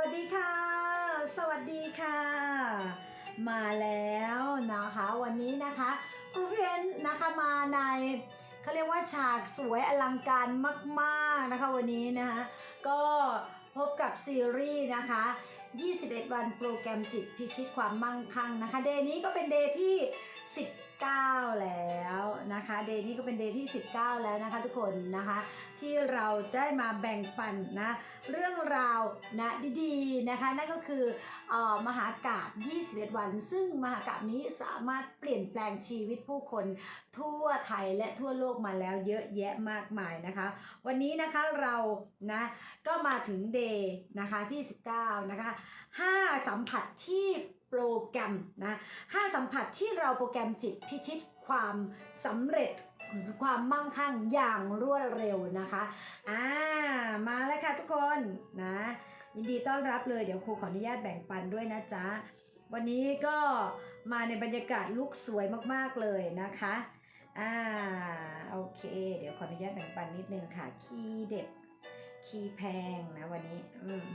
วัสดีค่ะ สวัสดีค่ะ มาแล้วนะคะวันนี้นะคะครูเพนนะคะมาในเขาเรียกว่าฉากสวยอลังการมากๆนะคะวันนี้นะคะก็พบกับซีรีส์นะคะ 21 วันโปรแกรมจิตพิชิตความมั่งคั่งนะคะ เดย์นี้ก็เป็นเดย์ที่ 10 19 แล้วนะคะเดย์นี้ก็เป็นเดย์ที่ 19 แล้วนะคะทุกคนนะคะที่เราได้มาแบ่งปันนะเรื่องราวนะดีๆนะคะนั่นก็คือออมหากาบ21 วัน ซึ่งมหากาบนี้สามารถเปลี่ยนแปลงชีวิตผู้คนทั่วไทยและทั่วโลกมาแล้วเยอะแยะมากมายนะคะ วันนี้นะคะเรานะก็มาถึงเดย์นะคะที่ 19 นะคะ5สัมผัสที่ โปรแกรมนะ5สัมผัสที่เราโปรแกรมจิตพิชิตความสำเร็จความมั่งคั่งอย่างรวดเร็วนะคะอ่ามาแล้วค่ะทุกคนนะยินดีต้อนรับเลยเดี๋ยวครูขออนุญาตแบ่งปันด้วยนะจ๊ะวันนี้ก็มาในบรรยากาศลุกสวยมากๆเลยนะคะอ่าโอเค เดี๋ยวขออนุญาตแบ่งปันนิดนึงค่ะ คีย์เด็ดคีย์แพงนะวันนี้อืม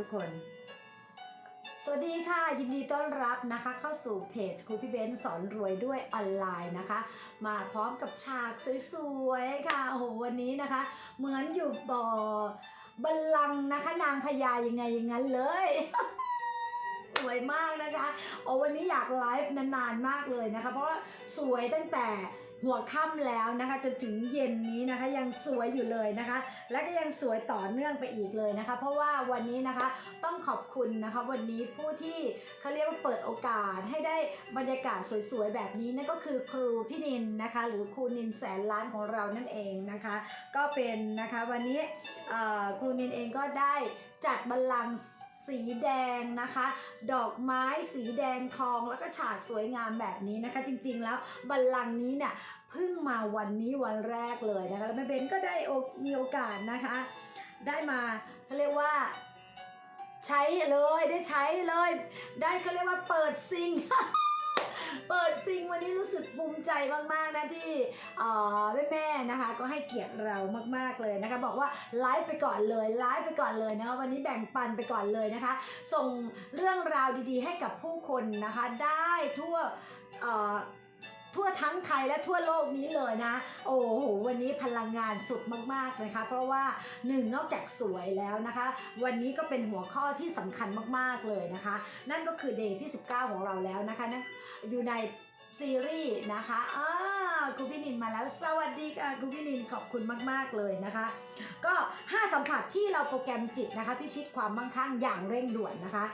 ทุกคน สวัสดีค่ะ ยินดีต้อนรับนะคะ เข้าสู่เพจครูพี่เบนสอนรวยด้วยออนไลน์นะคะ มาพร้อมกับฉากสวยๆค่ะโอ้โหวันนี้นะคะ เหมือนอยู่บ่อบัลลังนะคะนางพญายังไงอย่างนั้นเลยสวยมากนะคะ โอ้วันนี้อยากไลฟ์นานๆมากเลยนะคะ เพราะว่าสวยตั้งแต่ หัวค่ำแล้วนะคะ จนถึงเย็นนี้นะคะ ยังสวยอยู่เลยนะคะ และก็ยังสวยต่อเนื่องไปอีกเลยนะคะ เพราะว่าวันนี้นะคะต้องขอบคุณนะคะวันนี้ผู้ที่เขาเรียกว่าเปิดโอกาสให้ได้บรรยากาศสวยๆแบบนี้นั่นก็คือครูพี่นินนะคะ หรือครูนินแสนล้านของเรานั่นเองนะคะ ก็เป็นนะคะวันนี้ครูนินเองก็ได้จัดบัลลังก์ สีแดงนะคะ ดอกไม้สีแดงทองแล้วก็ฉากสวยงามแบบนี้นะคะ จริงๆแล้วบัลลังก์นี้เนี่ยเพิ่งมาวันนี้วันแรกเลยนะคะแล้วแม่เบนก็ได้มีโอกาสนะคะ ได้มาเขาเรียกว่าใช้เลยได้ใช้เลย ได้เขาเรียกว่าเปิดซิง เปิดซิงวันนี้รู้สึกภูมิใจมากๆนะที่แม่แม่ๆนะคะ ก็ให้เกียรติเรามากๆเลยนะคะ บอกว่าไลฟ์ไปก่อนเลยไลฟ์ไปก่อนเลยนะคะวันนี้แบ่งปันไปก่อนเลยนะคะ ส่งเรื่องราวดีๆ ให้กับผู้คนนะคะ ได้ทั่วอ่อ ทั่วทั้งไทยและทั่วโลกนี้เลยนะ โอ้โหวันนี้พลังงานสุดมากๆนะคะ เพราะว่าหนึ่งนอกจากสวยแล้วนะคะ วันนี้ก็เป็นหัวข้อที่สำคัญมากๆเลยนะคะ นั่นก็คือเดย์ที่ 19 ของเราแล้วนะคะนั่นอยู่ในซีรีส์นะคะอ่าครูพี่นินมาแล้ว สวัสดีค่ะครูพี่นินขอบคุณมาก ๆ เลยนะคะ ก็ 5 สัมผัสที่เราโปรแกรมจิตนะคะ พิชิตความมั่งคั่งอย่างเร่งด่วนนะคะ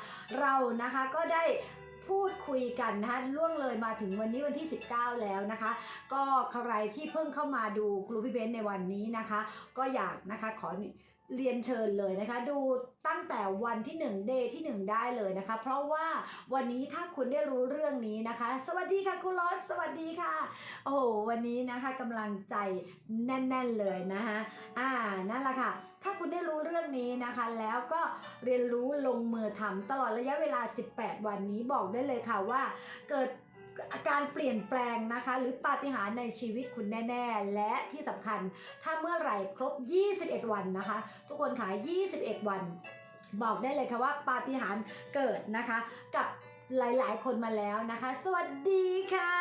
เรานะคะก็ได้ พูดคุยกันนะคะล่วงเลยมาถึงวันนี้วันที่ 19 แล้วนะคะ ก็ใครที่เพิ่งเข้ามาดูครูพี่เบนในวันนี้นะคะ ก็อยากนะคะขอเรียนเชิญเลยนะคะ ดูตั้งแต่วันที่1 day ที่ 1 ได้เลยนะคะ เพราะว่าวันนี้ถ้าคุณได้รู้เรื่องนี้นะคะ สวัสดีค่ะคุณรสสวัสดีค่ะ โอ้โหวันนี้นะคะกำลังใจแน่น ๆเลยนะคะอ่านั่นแหละค่ะ ถ้าคุณได้รู้เรื่องนี้นะคะ แล้วก็เรียนรู้ลงมือทำตลอดระยะเวลา 18 วันนี้บอกได้เลยค่ะว่า เกิดการเปลี่ยนแปลงนะคะ หรือปาฏิหาริย์ในชีวิตคุณแน่ ๆ และที่สำคัญถ้าเมื่อไหร่ครบ 21 วันนะคะ ทุกคนขาย 21 วัน บอกได้เลยค่ะว่าปาฏิหาริย์เกิดนะคะ กับ หลายๆ คนมาแล้วนะคะ สวัสดีค่ะ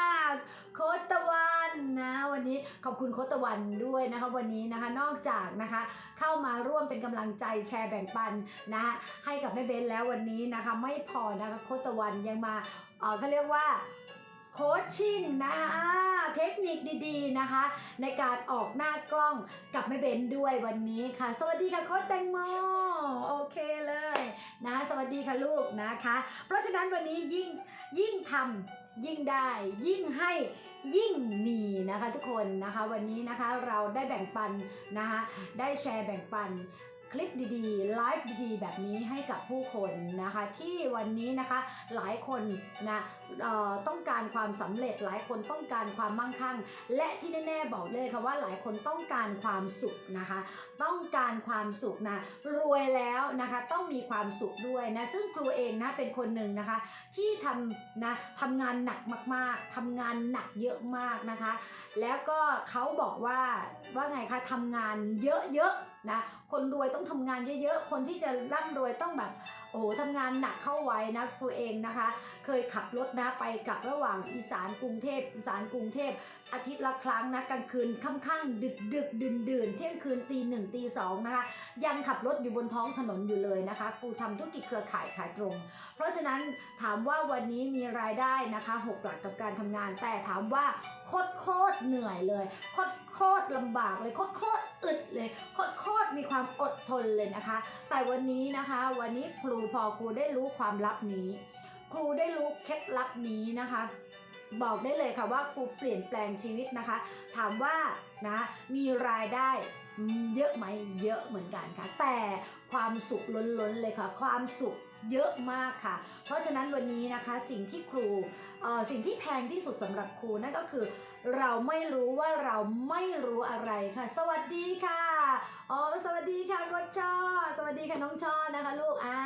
โคตตะวันนะวันนี้ขอบคุณโคตตะวันด้วยนะคะวันนี้นะคะนอกจากนะคะเข้ามาร่วมเป็นกำลังใจแชร์แบ่งปันนะคะให้กับแม่เบนแล้ววันนี้นะคะไม่พอนะคะโคตตะวันยังมาเออเขาเรียกว่า โคชชิ่งนะคะเทคนิคดีๆนะคะ ในการออกหน้ากล้องกับแม่เบนด้วยวันนี้ค่ะ สวัสดีค่ะโค้ชแตงโมโอเคเลยนะสวัสดีค่ะลูกนะคะ เพราะฉะนั้นวันนี้ยิ่งยิ่งทำยิ่งได้ ยิ่งให้ยิ่งมีนะคะทุกคนนะคะวันนี้นะคะเราได้แบ่งปันนะคะได้แชร์แบ่งปัน คลิปดีๆ ไลฟ์ดีๆ แบบนี้ให้กับผู้คนนะคะ ที่วันนี้นะคะหลายคนนะต้องการความสำเร็จหลายคนต้องการความมั่งคั่ง และที่แน่ๆบอกเลยค่ะว่าหลายคนต้องการความสุขนะคะ ต้องการความสุขนะรวยแล้วนะคะต้องมีความสุขด้วยนะซึ่งครูเองนะเป็นคนหนึ่งนะคะที่ทำนะทำงานหนักมากๆทำงานหนักเยอะมากนะคะ แล้วก็เขาบอกว่าว่าไงคะทำงานเยอะๆ นะคนรวยต้องทำงานเยอะๆ คนที่จะร่ำรวยต้องแบบโอ้โหทำงานหนักเข้าไว้นะครูเองนะคะ เคยขับรถนะไปกลับระหว่างอีสานกรุงเทพอีสานกรุงเทพอาทิตย์ละครั้งนะกลางคืนค่ำๆดึกดึกดื่นดื่นเที่ยงคืนตีหนึ่งตีสองนะคะ ยังขับรถอยู่บนท้องถนนอยู่เลยนะคะครูทำธุรกิจเครือข่ายขายตรง เพราะฉะนั้นถามว่าวันนี้มีรายได้นะคะหกหลักกับการทำงาน แต่ถามว่าโคตรโคตรเหนื่อยเลยโคตรโคตรลำบากเลยโคตรโคตร อึดเลยโคตรมีความอดทนเลยนะคะ แต่วันนี้นะคะ วันนี้ครูพอครูได้รู้ความลับนี้ ครูได้รู้เคล็ดลับนี้นะคะบอกได้เลยค่ะว่าครูเปลี่ยนแปลงชีวิตนะคะ ถามว่านะมีรายได้เยอะไหมเยอะเหมือนกันค่ะ แต่ความสุขล้นๆเลยค่ะ ความสุข เยอะมากค่ะ เพราะฉะนั้นวันนี้นะคะสิ่งที่ครูเอ่อสิ่งที่แพงที่สุดสำหรับครูนั่นก็คือ เราไม่รู้ว่าเราไม่รู้อะไรค่ะ สวัสดีค่ะอ๋อสวัสดีค่ะกดช่อสวัสดีค่ะน้องชอนะคะ ลูกอ่า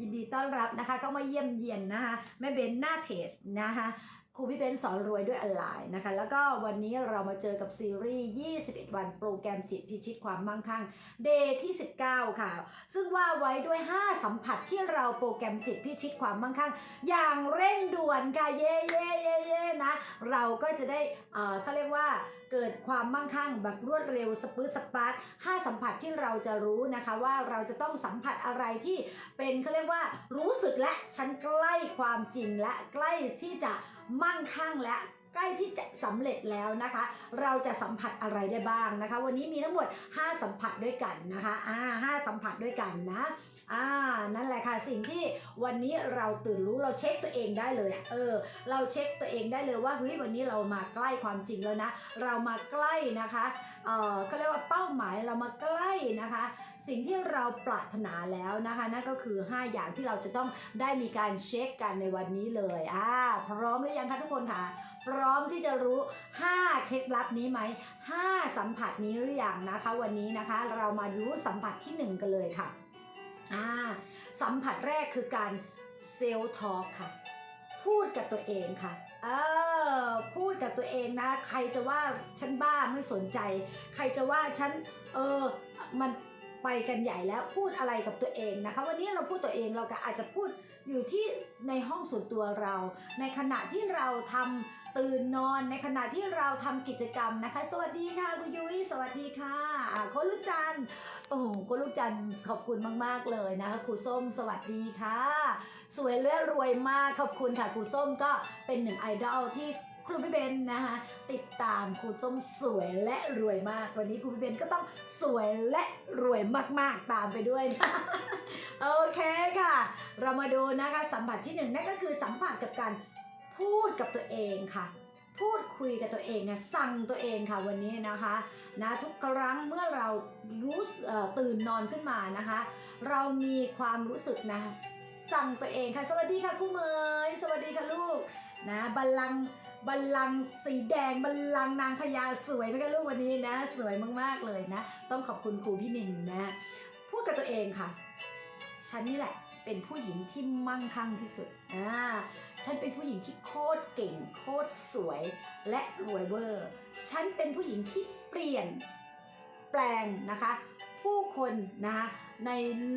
ยินดีต้อนรับนะคะเข้ามาเยี่ยมเยียนนะคะแม่เบนหน้าเพจนะคะ ครูพี่เบนสอนรวยด้วยออนไลน์นะคะ แล้วก็วันนี้เรามาเจอกับซีรีส์ 21 วันโปรแกรมจิตพิชิตความมั่งคั่ง เดย์ที่ 19 ค่ะ ซึ่งว่าไว้ด้วย 5 สัมผัสที่เราโปรแกรมจิตพิชิตความมั่งคั่ง อย่างเร่งด่วนค่ะ เย่เย่เย่เย่นะ เราก็จะได้เอ่อเขาเรียกว่า เกิดความมั่งคั่งแบบรวดเร็วสปื้ดสปาร์ตห้าสัมผัสที่เราจะรู้นะคะว่าเราจะต้องสัมผัสอะไรที่เป็นเขาเรียกว่ารู้สึกและฉันใกล้ความจริงและใกล้ที่จะมั่งคั่งและใกล้ที่จะสำเร็จแล้วนะคะ เราจะสัมผัสอะไรได้บ้างนะคะ วันนี้มีทั้งหมด 5 สัมผัสด้วยกันนะคะอ่าหสัมผัสด้วยกันนะ อ่านั่นแหละค่ะสิ่งที่วันนี้เราตื่นรู้เราเช็คตัวเองได้เลยเออ เราเช็คตัวเองได้เลยว่าเฮ้ยวันนี้เรามาใกล้ความจริงแล้วนะ เรามาใกล้นะคะเออก็เรียกว่าเป้าหมายเรามาใกล้นะคะ สิ่งที่เราปรารถนาแล้วนะคะ นั่นก็คือ 5 อย่างที่เราจะต้องได้มีการเช็คกันในวันนี้เลยอ่าพร้อมหรือยังคะทุกคนคะพร้อมที่จะรู้ 5 เคล็ดลับนี้ไหม 5 สัมผัสนี้หรือยังนะคะ วันนี้นะคะ เรามารู้สัมผัสที่ 1 กันเลยค่ะ อ่าสัมผัสแรกคือการเซลทอกค่ะ พูดกับตัวเองค่ะเออพูดกับตัวเองนะ ใครจะว่าฉันบ้าไม่สนใจ ใครจะว่าฉันเออมัน ไปกันใหญ่แล้วพูดอะไรกับตัวเองนะคะ วันนี้เราพูดตัวเองเราก็อาจจะพูดอยู่ที่ในห้องส่วนตัวเรา ในขณะที่เราทำตื่นนอน ในขณะที่เราทำกิจกรรมนะคะ สวัสดีค่ะคุณยุ้ยสวัสดีค่ะอ่าคลูกจันโอ้โหคนลูกจันขอบคุณมากๆเลยนะคะครูส้มสวัสดีค่ะ สวยและรวยมากขอบคุณค่ะครูส้มก็เป็นหนึ่งไอดอลที่ ครูพี่เบนนะคะติดตามครูส้มสวยและรวยมาก วันนี้ครูพี่เบนก็ต้องสวยและรวยมากๆตามไปด้วยนะโอเคค่ะ เรามาดูนะคะสัมผัสที่หนึ่งนั่นก็คือสัมผัสกับการพูดกับตัวเองค่ะพูดคุยกับตัวเองเนี่ยสั่งตัวเองค่ะวันนี้นะคะนะทุกครั้งเมื่อเรารู้ตื่นนอนขึ้นมานะคะ เรามีความรู้สึกนะสั่งตัวเองค่ะ สวัสดีค่ะครูเมยสวัสดีค่ะลูกนะบัลลังก์ บัลลังก์สีแดงบัลลังก์นางพญาสวยไหมคะลูกวันนี้นะ สวยมากๆเลยนะ ต้องขอบคุณครูพี่นินนะ พูดกับตัวเองค่ะ ฉันนี่แหละเป็นผู้หญิงที่มั่งคั่งที่สุด อ่า ฉันเป็นผู้หญิงที่โคตรเก่ง โคตรสวย และรวยเวอร์ ฉันเป็นผู้หญิงที่เปลี่ยนแปลงนะคะ ผู้คนนะคะใน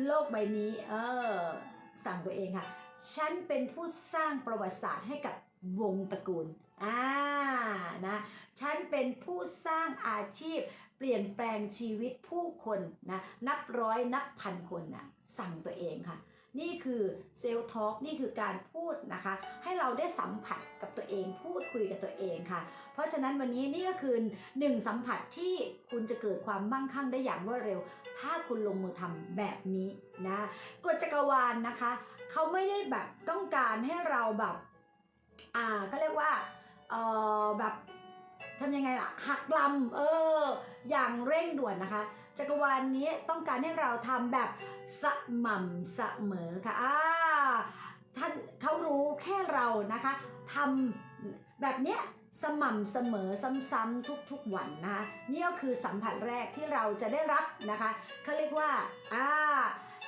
โลกใบนี้ เออ สั่งตัวเองค่ะ ฉันเป็นผู้สร้างประวัติศาสตร์ให้กับวงตระกูล อ่านะฉันเป็นผู้สร้างอาชีพ เปลี่ยนแปลงชีวิตผู้คนนะนับร้อยนับพันคนนะสั่งตัวเองค่ะ นี่คือเซลล์ทอล์กนี่คือการพูดนะคะ ให้เราได้สัมผัสกับตัวเอง พูดคุยกับตัวเองค่ะ เพราะฉะนั้นวันนี้นี่ก็คือหนึ่งสัมผัสที่คุณจะเกิดความมั่งคั่งได้อย่างรวดเร็ว ถ้าคุณลงมือทำแบบนี้นะกฎจักรวาลนะคะ เขาไม่ได้แบบต้องการให้เราแบบอ่าเขาเรียกว่า เออแบบทำยังไงล่ะหักลำเออ อย่างเร่งด่วนนะคะ จักรวาลนี้ต้องการให้เราทำแบบสม่ำเสมอค่ะอ่าท่านเขารู้แค่เรานะคะทำแบบเนี้ยสม่ำเสมอซ้ำๆทุกๆวันนะคะนี่ก็คือสัมผัสแรกที่เราจะได้รับนะคะเขาเรียกว่าอ่า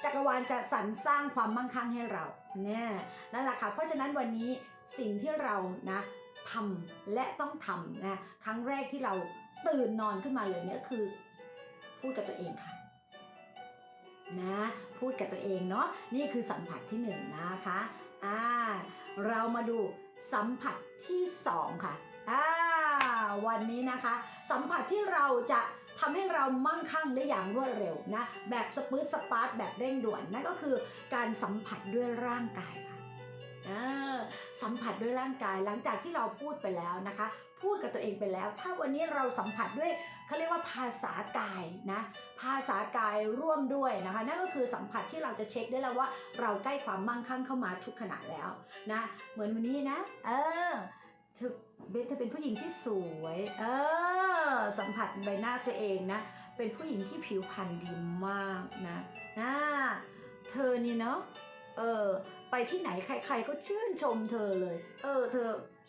จักรวาลจะสรรสร้างความมั่งคั่งให้เราเนี่ยนั่นแหละค่ะเพราะฉะนั้นวันนี้สิ่งที่เรานะ ทำและต้องทำนะครั้งแรกที่เราตื่นนอนขึ้นมาเลยเนี่ยคือ พูดกับตัวเองค่ะนะพูดกับตัวเองเนาะนี่คือสัมผัสที่หนึ่งนะคะอ่าเรามาดูสัมผัสที่สองค่ะอ่าวันนี้นะคะ สัมผัสที่เราจะทำให้เรามั่งคั่งได้อย่างรวดเร็วนะแบบสปื๊ดสปาร์ตแบบเร่งด่วนนั่นก็คือการสัมผัสด้วยร่างกายค่ะ สัมผัสด้วยร่างกายหลังจากที่เราพูดไปแล้วนะคะ พูดกับตัวเองไปแล้ว ถ้าวันนี้เราสัมผัสด้วยเขาเรียกว่าภาษากายนะภาษากายร่วมด้วยนะคะ นั่นก็คือสัมผัสที่เราจะเช็คได้แล้วว่า เราใกล้ความมั่งคั่งเข้ามาทุกขณะแล้วนะเหมือนวันนี้นะ เออเธอเบนเธอเป็นผู้หญิงที่สวย เออ สัมผัสใบหน้าตัวเองนะ เป็นผู้หญิงที่ผิวพรรณดีมากนะนะเธอนี่เนาะ เออ ไปที่ไหนใครๆก็ชื่นชมเธอเลย เออ เธอ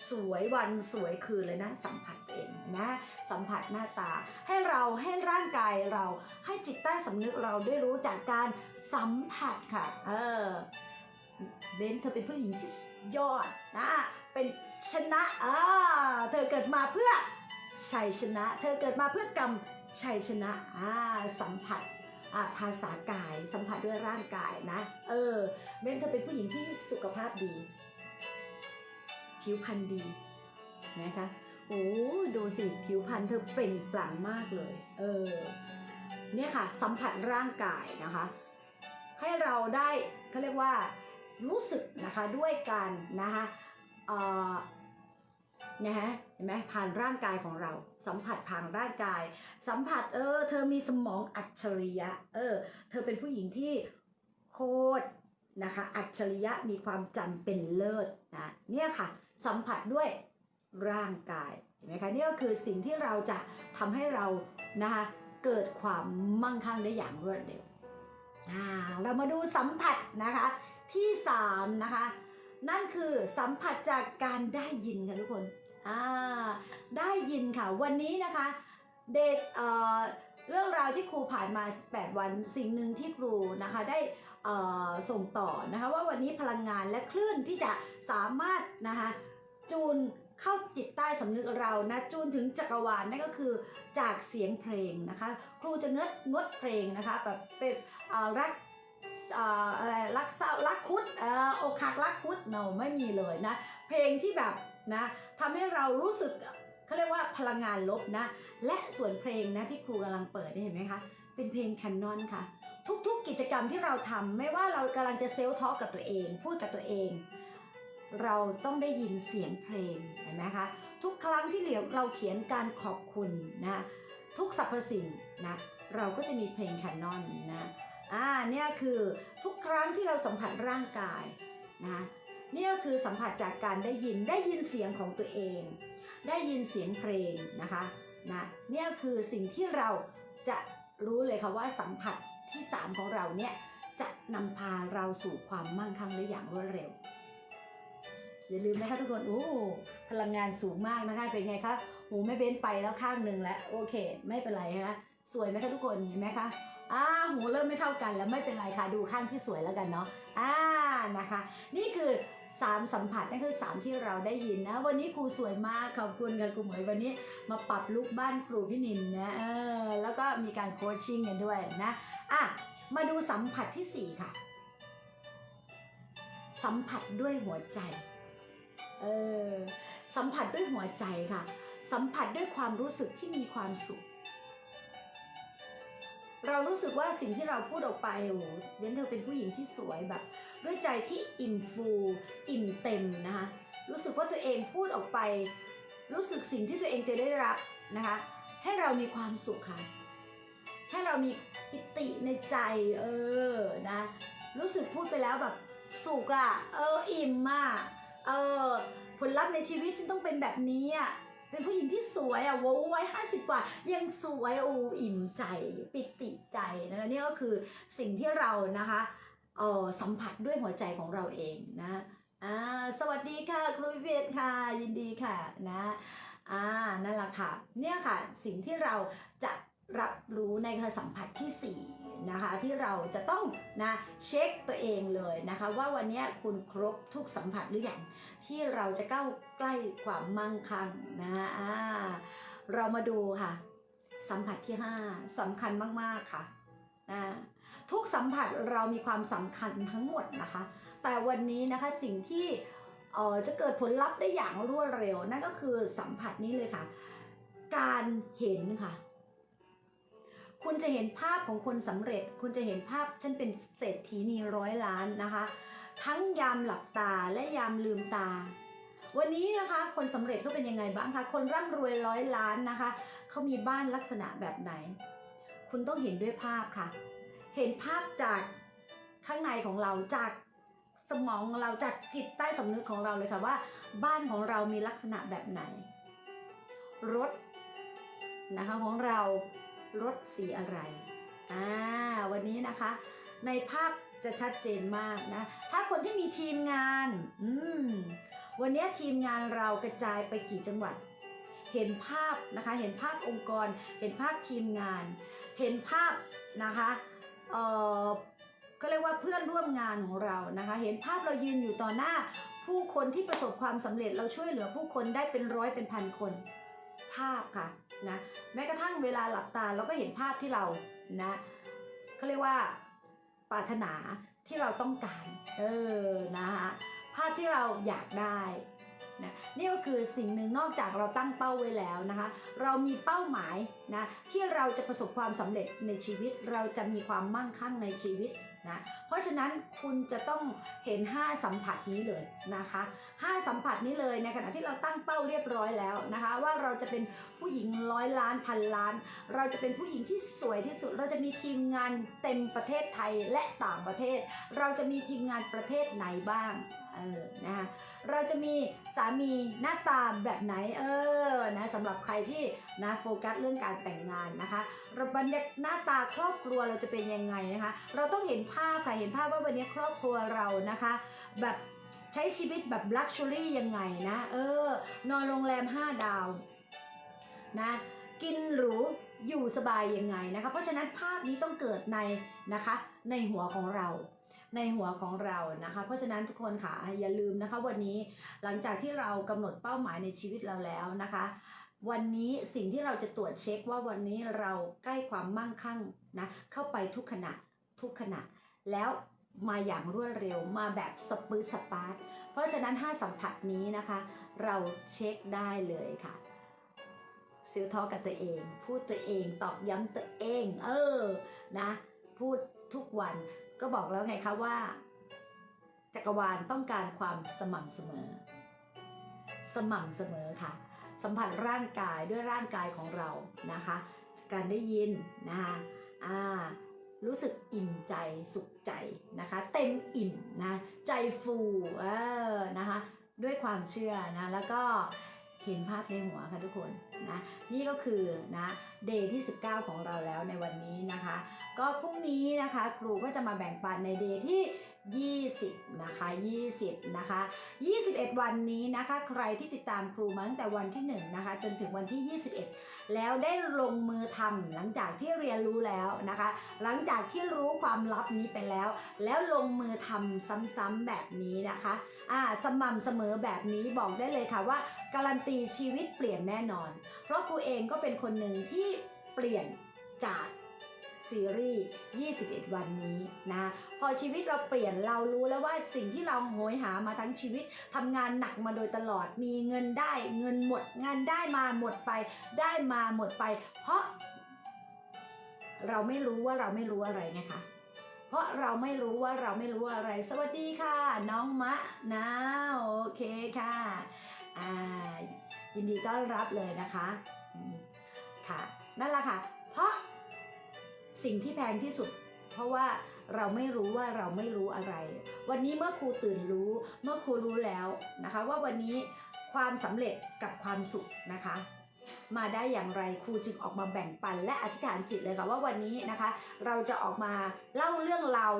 สวยวันสวยคืนเลยนะ สัมผัสเองนะสัมผัสหน้าตา ให้เราให้ร่างกายเราให้จิตใต้สำนึกเราได้รู้จากการสัมผัสค่ะ เออเบนเธอเป็นผู้หญิงที่ยอดนะเป็นชนะอ่าเธอเกิดมาเพื่อชัยชนะ เธอเกิดมาเพื่อกรรมชัยชนะอ่าสัมผัส ภาษากายสัมผัสด้วยร่างกายนะ เออเบนเธอเป็นผู้หญิงที่สุขภาพดี ผิวพรรณดีนะคะโอ้ดูสิผิวพรรณเธอเปล่งปลั่งมากเลย เออเนี่ยค่ะ สัมผัสร่างกายนะคะ ให้เราได้เขาเรียกว่ารู้สึกนะคะด้วยการนะคะเออ นะฮะเห็นไหมผ่านร่างกายของเรา สัมผัสผ่านร่างกาย สัมผัสเออ เธอมีสมองอัจฉริยะ เออ เธอเป็นผู้หญิงที่โคตรนะคะ อัจฉริยะมีความจำเป็นเลิศนะเนี่ยค่ะ สัมผัสด้วยร่างกายเห็นไหมคะนี่ก็คือสิ่งที่เราจะทำให้เรานะคะเกิดความมั่งคั่งได้อย่างรวดเร็วอ่าเรามาดูสัมผัสนะคะที่3นะคะนั่นคือสัมผัสจากการได้ยินค่ะทุกคน อ่าได้ยินค่ะวันนี้นะคะเดทเอ่อเรื่องราวที่ครูผ่านมา 18 วันสิ่งหนึ่งที่ครูนะคะได้ส่งต่อนะคะว่าวันนี้พลังงานและคลื่นที่จะสามารถนะคะจูนเข้าจิตใต้สำนึกเรานะจูนถึงจักรวาลนั่นก็คือจากเสียงเพลงนะคะครูจะงดงดเพลงนะคะแบบเป็นเอ่อรักเอ่อะไรรักเศร้ารักคุดออกหักรักคุด no ไม่มีเลยนะเพลงที่แบบ นะทำให้เรารู้สึกเขาเรียกว่าพลังงานลบนะ และส่วนเพลงนะที่ครูกำลังเปิดเห็นไหมคะ เป็นเพลงแคนนอนค่ะ ทุกๆกิจกรรมที่เราทำไม่ว่าเรากำลังจะเซลล์ทอล์กกับตัวเอง พูดกับตัวเอง เราต้องได้ยินเสียงเพลงเห็นไหมคะ ทุกครั้งที่เราเขียนการขอบคุณนะทุกสรรพสิ่งนะเราก็จะมีเพลงแคนนอนนะอ่าเนี่ยคือทุกครั้งที่เราสัมผัสร่างกายนะ นี่ก็คือสัมผัสจากการได้ยินได้ยินเสียงของตัวเอง ได้ยินเสียงเพลงนะคะนะเนี่ยคือสิ่งที่เราจะรู้เลยค่ะว่าสัมผัสที่ 3 ของเราเนี่ยจะนำพาเราสู่ความมั่งคั่งได้อย่างรวดเร็ว อย่าลืมนะคะทุกคนโอ้พลังงานสูงมากนะคะเป็นไงคะหูไม่เบ้นไปแล้วข้างหนึ่งแล้วโอเค ไม่เป็นไรนะคะสวยไหมคะทุกคนเห็นไหมคะอ่าหูเริ่มไม่เท่ากันแล้วไม่เป็นไรค่ะดูข้างที่สวยแล้วกันเนาะอ่านะคะ นี่คือ 3สัมผัสนั่นคือ3ที่เราได้ยินนะ วันนี้ครูสวยมากขอบคุณค่ะครูเหมยวันนี้มาปรับลุกบ้านครูพี่นินนะเออแล้วก็มีการโคชชิ่งกันด้วยนะอะมาดูสัมผัสที่สี่ค่ะ สัมผัสด้วยหัวใจเออสัมผัสด้วยหัวใจค่ะ สัมผัสด้วยความรู้สึกที่มีความสุข เรารู้สึกว่าสิ่งที่เราพูดออกไปโอ้โหเว้นเธอเป็นผู้หญิงที่สวยแบบ ด้วยใจที่อิ่มฟู อิ่มเต็มนะคะรู้สึกว่าตัวเองพูดออกไป รู้สึกสิ่งที่ตัวเองจะได้รับนะคะให้เรามีความสุขค่ะให้เรามีปิติในใจเออนะรู้สึกพูดไปแล้วแบบสุขอะ่ะเอออิ่มมากเออผลลัพธ์ในชีวิตฉันต้องเป็นแบบนี้อะ่ะเป็นผู้หญิงที่สวยอะโว้ไว้ห้าสิบกว่า ยังสวยโอ้อิ่มใจ ปิติใจนะคะนี่ก็คือสิ่งที่เรานะคะ เออสัมผัสด้วยหัวใจของเราเองนะอ่าสวัสดีค่ะครูวิเวศค่ะ ยินดีค่ะนะอ่านั่นแหละค่ะเนี่ยค่ะสิ่งที่เราจะรับรู้ในสัมผัสที่สี่นะคะที่เราจะต้องนะเช็คตัวเองเลยนะคะว่าวันนี้คุณครบทุกสัมผัสหรือยังที่เราจะก้าวใกล้ความมั่งคั่งนะอ่าเรามาดูค่ะ สัมผัสที่ 5สำคัญมาก ๆ ค่ะ นะทุกสัมผัสเรามีความสำคัญทั้งหมดนะคะ แต่วันนี้นะคะสิ่งที่เออจะเกิดผลลัพธ์ได้อย่างรวดเร็วนั่นก็คือสัมผัสนี้เลยค่ะ การเห็นค่ะ คุณจะเห็นภาพของคนสำเร็จ คุณจะเห็นภาพฉันเป็นเศรษฐีนีร้อยล้านนะคะ ทั้งยามหลับตาและยามลืมตาวันนี้นะคะคนสำเร็จเขาเป็นยังไงบ้างคะ คนร่ำรวยร้อยล้านนะคะ เขามีบ้านลักษณะแบบไหน คุณต้องเห็นด้วยภาพค่ะ เห็นภาพจากข้างในของเราจากสมองของเราจากจิตใต้สำนึกของเราเลยค่ะว่า บ้านของเรามีลักษณะแบบไหน รถนะคะของเรารถสีอะไรอ่าวันนี้นะคะ ในภาพจะชัดเจนมากนะ ถ้าคนที่มีทีมงานอืมวันนี้ทีมงานเรากระจายไปกี่จังหวัด เห็นภาพนะคะ เห็นภาพองค์กร เห็นภาพทีมงาน เห็นภาพนะคะเอ่อก็เรียกว่าเพื่อนร่วมงานของเรานะคะ เห็นภาพเรายืนอยู่ต่อหน้า ผู้คนที่ประสบความสำเร็จเราช่วยเหลือผู้คนได้เป็นร้อยเป็นพันคน ภาพค่ะนะแม้กระทั่งเวลาหลับตาเราก็เห็นภาพที่เรานะเขาเรียกว่าปรารถนาที่เราต้องการเออนะคะภาพที่เราอยากได้นะนี่ก็คือสิ่งหนึ่งนอกจากเราตั้งเป้าไว้แล้วนะคะ เรามีเป้าหมายนะที่เราจะประสบความสำเร็จในชีวิตเราจะมีความมั่งคั่งในชีวิตนะเพราะฉะนั้นคุณจะต้องเห็น 5 สัมผัสนี้เลยนะคะ 5 สัมผัสนี้เลยในขณะที่เราตั้งเป้าเรียบร้อยแล้วนะคะ ว่าเราจะเป็นผู้หญิงร้อยล้านพันล้าน เราจะเป็นผู้หญิงที่สวยที่สุด เราจะมีทีมงานเต็มประเทศไทยและต่างประเทศ เราจะมีทีมงานประเทศไหนบ้างเออนะคะเราจะมีสามีหน้าตาแบบไหนเออนะสำหรับใครที่นะโฟกัสเรื่องการแต่งงานนะคะเราบรรยากหน้าตาครอบครัวเราจะเป็นยังไงนะคะ เราต้องเห็นภาพค่ะเห็นภาพว่าวันนี้ครอบครัวเรานะคะ แบบใช้ชีวิตแบบลักชัวรี่ยังไงนะเออนอนโรงแรม 5 ดาวนะกินหรูอยู่สบายยังไงนะคะ เพราะฉะนั้นภาพนี้ต้องเกิดในนะคะในหัวของเราในหัวของเรานะคะ เพราะฉะนั้นทุกคนค่ะอย่าลืมนะคะ วันนี้หลังจากที่เรากำหนดเป้าหมายในชีวิตเราแล้วนะคะ วันนี้สิ่งที่เราจะตรวจเช็คว่าวันนี้เราใกล้ความมั่งคั่งนะเข้าไปทุกขณะทุกขณะ แล้วมาอย่างรวดเร็วมาแบบสปืดสปาร์ตเพราะฉะนั้น 5 สัมผัสนี้นะคะ เราเช็คได้เลยค่ะซิลทอกับตัวเอง พูดตัวเองตอกย้ำตัวเอง เออนะพูดทุกวันก็บอกแล้วไงคะว่า จักรวาลต้องการความสม่ำเสมอ สม่ำเสมอค่ะ สัมผัสร่างกายด้วยร่างกายของเรานะคะ การได้ยินนะคะอ่ารู้สึกอิ่มใจสุขใจนะคะ เต็มอิ่มนะใจฟูเออนะคะ ด้วยความเชื่อนะแล้วก็เห็นภาพในหัวค่ะทุกคนนะนี่ก็คือนะเดย์ที่ 19 ของเราแล้วในวันนี้นะคะ ก็พรุ่งนี้นะคะครูก็จะมาแบ่งปันในเดย์ที่ 20 นะคะ 20 นะคะ 21 วันนี้นะคะ ใครที่ติดตามครูมาตั้งแต่วันที่1นะคะจนถึงวันที่ 21 แล้วได้ลงมือทำหลังจากที่เรียนรู้แล้วนะคะ หลังจากที่รู้ความลับนี้ไปแล้ว แล้วลงมือทำซ้ำๆแบบนี้นะคะอ่าสม่ำเสมอแบบนี้บอกได้เลยค่ะว่าการันตีชีวิตเปลี่ยนแน่นอนเพราะครูเองก็เป็นคนหนึ่งที่เปลี่ยนจากซีรีส์ 21 วันนี้นะ พอชีวิตเราเปลี่ยนเรารู้แล้วว่าสิ่งที่เราโหยหามาทั้งชีวิตทำงานหนักมาโดยตลอด มีเงินได้เงินหมด งานได้มาหมดไป ได้มาหมดไป เพราะ เราไม่รู้ว่าเราไม่รู้อะไรไงคะ เพราะเราไม่รู้ว่าเราไม่รู้อะไร สวัสดีค่ะ น้องมะนะโอเคค่ะ อ่า ยินดีต้อนรับเลยนะคะค่ะนั่นแหละค่ะ เพราะสิ่งที่แพงที่สุด เพราะว่าเราไม่รู้ว่าเราไม่รู้อะไร วันนี้เมื่อครูตื่นรู้ เมื่อครูรู้แล้วนะคะ ว่าวันนี้ความสำเร็จกับความสุขนะคะมาได้อย่างไรครูจึงออกมาแบ่งปันและอธิษฐานจิตเลยค่ะว่าวันนี้นะคะ เราจะออกมาเล่าเรื่องราว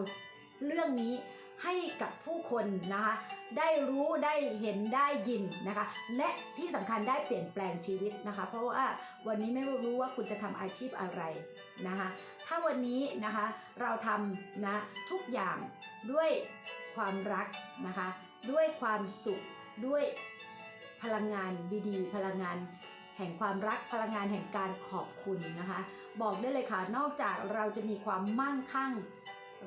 เรื่องนี้ ให้กับผู้คนนะคะได้รู้ได้เห็นได้ยินนะคะ และที่สำคัญได้เปลี่ยนแปลงชีวิตนะคะ เพราะว่าวันนี้ไม่รู้ว่าคุณจะทำอาชีพอะไรนะคะถ้าวันนี้นะคะเราทำนะทุกอย่างด้วยความรักนะคะ ด้วยความสุขด้วยพลังงานดีๆ พลังงานแห่งความรักพลังงานแห่งการขอบคุณนะคะ บอกได้เลยค่ะนอกจากเราจะมีความมั่งคั่ง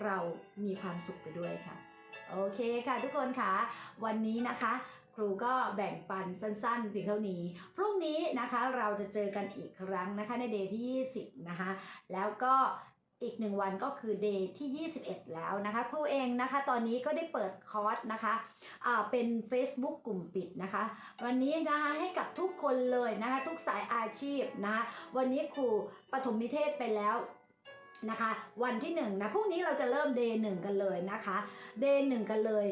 เรามีความสุขไปด้วยค่ะ โอเคค่ะทุกคนค่ะ วันนี้นะคะครูก็แบ่งปันสั้นๆเพียงเท่านี้ พรุ่งนี้นะคะเราจะเจอกันอีกครั้งนะคะในเดย์ที่ 20 นะคะ แล้วก็อีกหนึ่งวันก็คือเดย์ที่ 21 แล้วนะคะครูเองนะคะตอนนี้ก็ได้เปิดคอร์สนะคะอ่าเป็น Facebook กลุ่มปิดนะคะ วันนี้นะคะให้กับทุกคนเลยนะคะทุกสายอาชีพนะคะวันนี้ครูปฐมนิเทศไปแล้ว นะคะ วันที่หนึ่งนะพรุ่งนี้เราจะเริ่มเดย์หนึ่งกันเลยนะคะเดย์หนึ่งกันเลย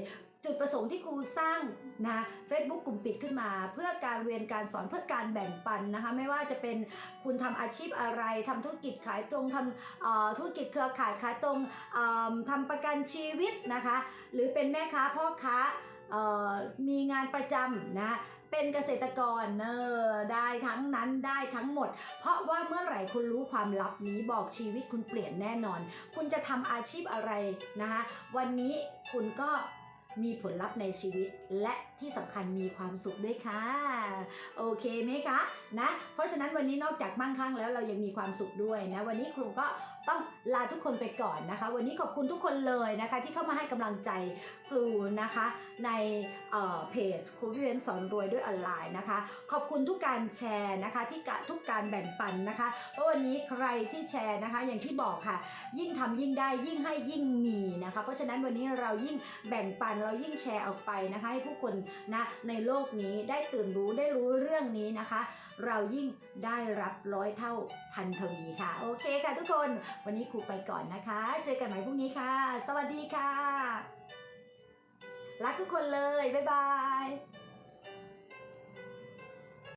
จุดประสงค์ที่ครูสร้างนะ Facebook กลุ่มปิดขึ้นมา เพื่อการเรียนการสอนเพื่อการแบ่งปันนะคะ ไม่ว่าจะเป็นคุณทำอาชีพอะไรทำธุรกิจขายตรงทำธุรกิจเครือข่ายขายตรงเอ่อทำประกันชีวิตนะคะ หรือเป็นแม่ค้าพ่อค้ามีงานประจำนะ เป็นเกษตรกรเออได้ทั้งนั้นได้ทั้งหมด เพราะว่าเมื่อไหร่คุณรู้ความลับนี้บอกชีวิตคุณเปลี่ยนแน่นอน คุณจะทำอาชีพอะไรนะคะ วันนี้คุณก็ มีผลลัพธ์ในชีวิต และที่สำคัญมีความสุขด้วยค่ะ โอเคไหมคะนะเพราะฉะนั้นวันนี้นอกจากมั่งคั่งแล้วเรายังมีความสุขด้วยนะวันนี้ครูก็ต้องลาทุกคนไปก่อนนะคะ วันนี้ขอบคุณทุกคนเลยนะคะ ที่เข้ามาให้กำลังใจครูนะคะ ในเอ่อเพจครูพี่เวนสอนรวยด้วยออนไลน์นะคะ ขอบคุณทุกการแชร์นะคะ ที่ทุกการแบ่งปันนะคะเพราะวันนี้ใครที่แชร์นะคะ อย่างที่บอกค่ะ ยิ่งทำยิ่งได้ยิ่งให้ยิ่งมีนะคะ เพราะฉะนั้นวันนี้เรายิ่งแบ่งปันเรายิ่งแชร์ออกไปนะคะให้ผู้คนนะในโลกนี้ได้ตื่นรู้ได้รู้เรื่องนี้นะคะ เรายิ่งได้รับร้อยเท่าพันทวีค่ะ โอเคค่ะทุกคนวันนี้ครูไปก่อนนะคะ เจอกันใหม่พรุ่งนี้ค่ะ สวัสดีค่ะ รักทุกคนเลย บ๊ายบาย